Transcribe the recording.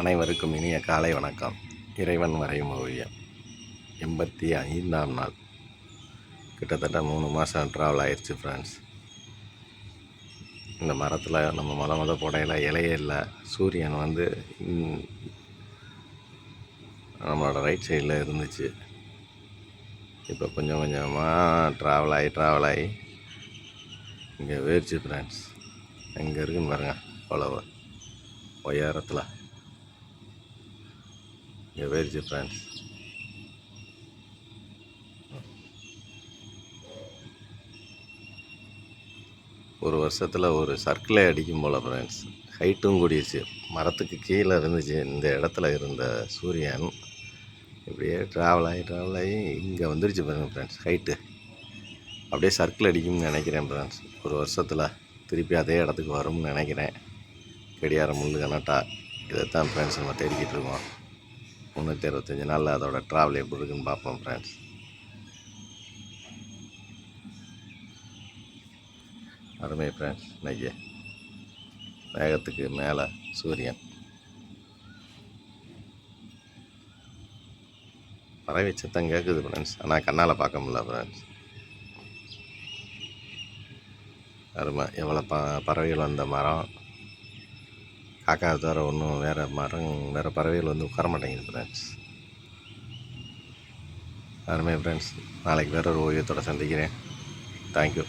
அனைவருக்கும் இனிய காலை வணக்கம். இறைவன் வரையும் ஓவியம் எண்பத்தி ஐந்தாம் நாள். கிட்டத்தட்ட மூணு மாதம் ட்ராவல் ஆயிடுச்சு ஃப்ரெண்ட்ஸ் இந்த மரத்தில் நம்ம மொத முத புடையில இலையே இல்லை. சூரியன் வந்து நம்மளோட ரைட் சைடில் இருந்துச்சு. இப்போ கொஞ்சம் கொஞ்சமாக ட்ராவல் ஆகி ட்ராவல் ஆகி இங்கே வேர்ச்சு ஃப்ரெண்ட்ஸ் எங்கே இருக்குன்னு பாருங்கள் அவ்வளோ உயரத்தில். இங்கே வேர்ச்சு ஃப்ரெண்ட்ஸ் ஒரு வருஷத்தில் ஒரு சர்க்கிளே அடிக்கும் போல் ஃப்ரெண்ட்ஸ் ஹைட்டும் கூடிடுச்சு. மரத்துக்கு கீழே இருந்துச்சு. இந்த இடத்துல இருந்த சூரியன் இப்படியே ட்ராவல் ஆகி ட்ராவல் ஆகி இங்கே வந்துருச்சு பாருங்கள் ஃப்ரெண்ட்ஸ் ஹைட்டு அப்படியே சர்க்கிள் அடிக்கும்னு நினைக்கிறேன் ஃப்ரெண்ட்ஸ் ஒரு வருஷத்தில் திருப்பி அதே இடத்துக்கு வரும்னு நினைக்கிறேன். கடியாரம் முள்ளு கனட்டா இதைத்தான் ஃப்ரெண்ட்ஸ் நம்ம தேடிக்கிட்டு இருக்கோம். முந்நூற்றி அறுபத்தஞ்சி நாளில் அதோட ட்ராவல் எப்படி இருக்குன்னு பார்ப்போம் ஃப்ரெண்ட்ஸ் அருமை ஃப்ரெண்ட்ஸ் இன்னைக்கு வேகத்துக்கு மேலே சூரியன். பறவை சத்தம் கேட்குது ஃப்ரெண்ட்ஸ் ஆனால் கண்ணால் பார்க்க முடியல ஃப்ரெண்ட்ஸ் அருமை. எவ்வளோ ப பறவைகள் வந்த மரம். காக்கா தவிர ஒன்றும் வேறு மரம் வேறு பறவைகள் வந்து உட்கார மாட்டேங்குது ஃப்ரெண்ட்ஸ் அருமையாக ஃப்ரெண்ட்ஸ் நாளைக்கு வேற ஒரு ஓவியத்தோட சந்திக்கிறேன். தேங்க்யூ